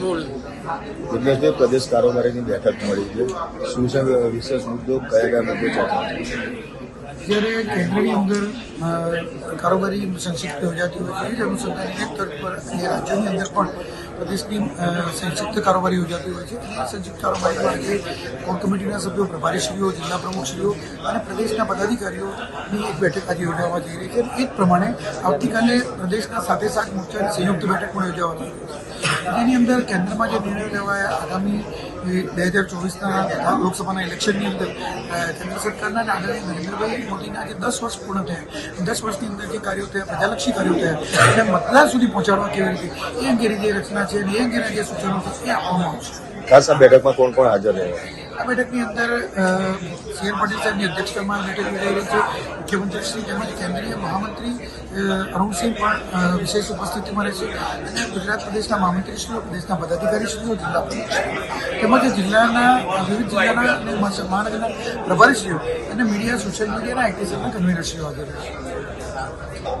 જિગ્નેશભાઈ પ્રદેશ કારોબારીની બેઠક મળી છે. શું છે વિશેષ મુદ્દો કયા કયા મુદ્દો ચર્ચા અત્યારે કેન્દ્રની અંદર અ, કારોબારી સંસદ યોજાતી હોય છે એ જ એક તરફ પર અને રાજ્યોની અંદર પણ પ્રદેશની સંયુક્ત કારોબારી યોજાતી હોય છે. સંયુક્ત માટે કારોબારીમાં આજે કોર કમિટીના સભ્યો, પ્રભારીશ્રીઓ, જિલ્લા પ્રમુખશ્રીઓ અને પ્રદેશના પદાધિકારીઓની એક બેઠક આજે યોજાવા જઈ રહી છે. એ જ પ્રમાણે આવતીકાલે પ્રદેશના સાથે સાત મોરચાની સંયુક્ત બેઠક પણ યોજાવાની છે. જેની અંદર કેન્દ્રમાં જે નિર્ણય લેવાયા, આગામી બે હજાર ચોવીસના લોકસભાના ઇલેક્શનની અંદર કેન્દ્ર સરકારના આદરણીય નરેન્દ્રભાઈ મોદીના જે દસ વર્ષ પૂર્ણ થયા. દસ વર્ષની અંદર જે કાર્યો થયા, પ્રજાલક્ષી કાર્યો થયા, એને મતદાર સુધી પહોંચાડવા કેવી રીતે? એ અંગે રીતે રચના છે અને જે સૂચનો છે એ આપવામાં આવશે. ખાસ આ બેઠકમાં કોણ કોણ હાજર રહ્યા આ બેઠકની અંદર સી આર પાટીલ સાહેબની અધ્યક્ષતામાં બેઠક યોજાઈ રહી છે. મુખ્યમંત્રીશ્રી તેમજ કેન્દ્રીય મહામંત્રી અરુણસિંહ પણ વિશેષ ઉપસ્થિતિમાં રહેશે. અને ગુજરાત પ્રદેશના મહામંત્રીશ્રીઓ પ્રદેશના પદાધિકારીશ્રીઓ જિલ્લા પ્રમુખશ્રીઓ તેમજ જિલ્લાના વિવિધ જિલ્લાના અને મહા- મહાનગરના પ્રભારીશ્રીઓ અને મીડિયા સોશિયલ મીડિયાના એક્ટિવિઝમના કન્વીનરશ્રીઓ હાજર રહેશે.